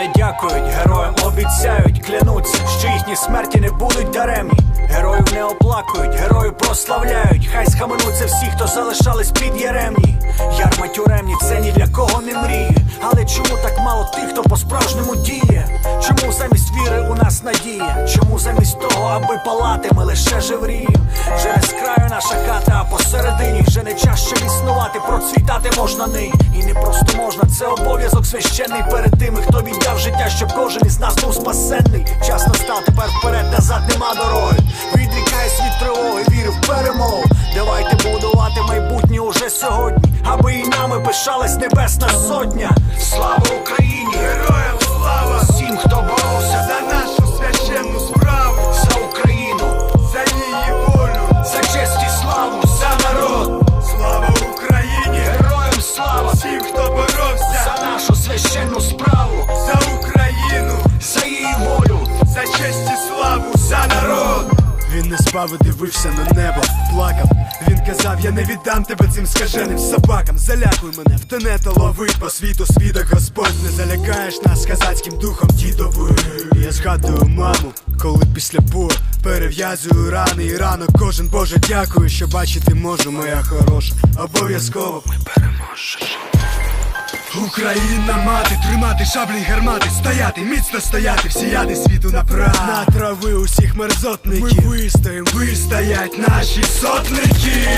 не дякують, героям обіцяють, клянуться, що їхні смерті не будуть даремні. Героїв не оплакують, герою прославляють. Хай схаменуться всі, хто залишались під яремні. Ярма тюремні це ні для кого не мріє. Але чому так мало тих, хто по справжньому діє? Чому замість віри у нас надія? Чому замість того, аби палати, ми лише жевріємо? Вже не з краю наша хата, а посередині вже не чаще існувати, процвітати можна нині. Можна, це обов'язок священний перед тими, хто віддав життя, щоб кожен із нас був спасенний. Час настав, тепер вперед, назад нема дороги. Відрікає від тривоги, вірю в перемогу. Давайте будувати майбутнє уже сьогодні, аби і нами пишалась небесна сотня. Слава Не дивився на небо, плакав. Він казав, я не віддам тебе цим скаженим собакам. Залякуй мене, втоне та ловить по світу свідок Господь. Не залякаєш нас казацьким духом дідовою. Я згадую маму, коли після бою перев'язую рани і ранок кожен Боже, дякую, що бачити можу, моя хороша. Обов'язково ми переможемо. Україна мати, тримати шаблі гармати, стояти, міцно стояти, всіяти світу направ. На трави усіх мерзотників. Ми вистоїм, вистоять наші сотники.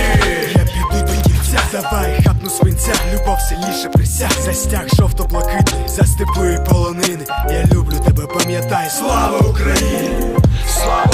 Я піду до кінця, давай хапну свинця. Любов сильніше присяг, застяг жовто-блакитний За степи і полонини, я люблю тебе, пам'ятай, слава Україні! Слава!